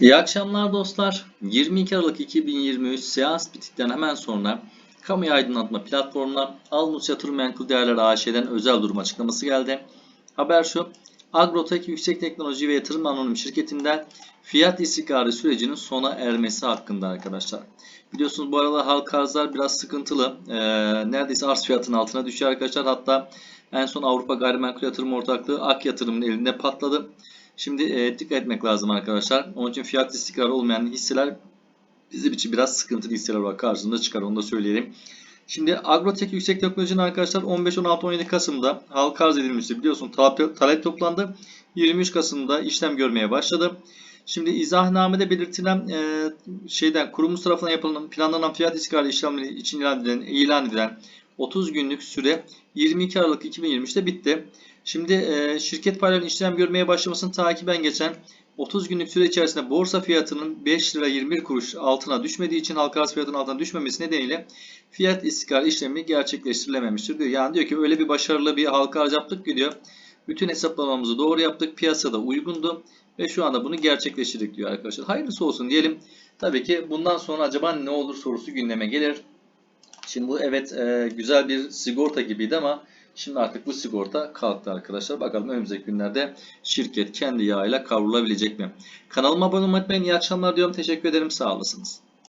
İyi akşamlar dostlar. 22 Aralık 2023 seans bittikten hemen sonra kamuya aydınlatma platformuna Alnus Yatırım Menkul Değerler AŞ'den özel durum açıklaması geldi. Haber şu. Agrotek Yüksek Teknoloji ve Yatırım Anonim Şirketi'nden fiyat istikrarı sürecinin sona ermesi hakkında arkadaşlar. Biliyorsunuz bu aralar halka arzlar biraz sıkıntılı. Ee, neredeyse arz fiyatının altına düşüyor arkadaşlar. Hatta en son Avrupa Gayrimenkul Yatırım Ortaklığı Ak Yatırım'ın elinde patladı. Şimdi e, dikkat etmek lazım arkadaşlar. Onun için fiyat istikrarı olmayan hisseler bizim için biraz sıkıntılı hisseler var karşımıza çıkar onu da söyleyelim. Şimdi Agrotek Yüksek Teknoloji'nin arkadaşlar 15, 16, 17 Kasım'da halka arz edilmişti. Biliyorsun talep, talep toplandı. 23 Kasım'da işlem görmeye başladı. Şimdi izahnamede belirtilen e, şeyden kurumumuz tarafından yapılan planlanan fiyat istikrarı işlemleri için ilan edilen, ilan edilen 30 günlük süre 22 Aralık 2023'te bitti. Şimdi e, şirket paylarının işlem görmeye başlamasını takiben geçen 30 günlük süre içerisinde borsa fiyatının 5 lira 21 kuruş altına düşmediği için halka arz fiyatının altına düşmemesi nedeniyle fiyat istikrar işlemi gerçekleştirilememiştir diyor. Yani diyor ki öyle bir başarılı bir halka arz yaptık diyor. Bütün hesaplamamızı doğru yaptık. Piyasada uygundu ve şu anda bunu gerçekleştirdik diyor arkadaşlar. Hayırlısı olsun diyelim. Tabii ki bundan sonra acaba ne olur sorusu gündeme gelir. Şimdi bu evet e, güzel bir sigorta gibiydi ama şimdi artık bu sigorta kalktı arkadaşlar. Bakalım önümüzdeki günlerde şirket kendi yağıyla kavrulabilecek mi? Kanalıma abone olmayı unutmayın. İyi akşamlar diyorum. Teşekkür ederim. Sağ olasınız.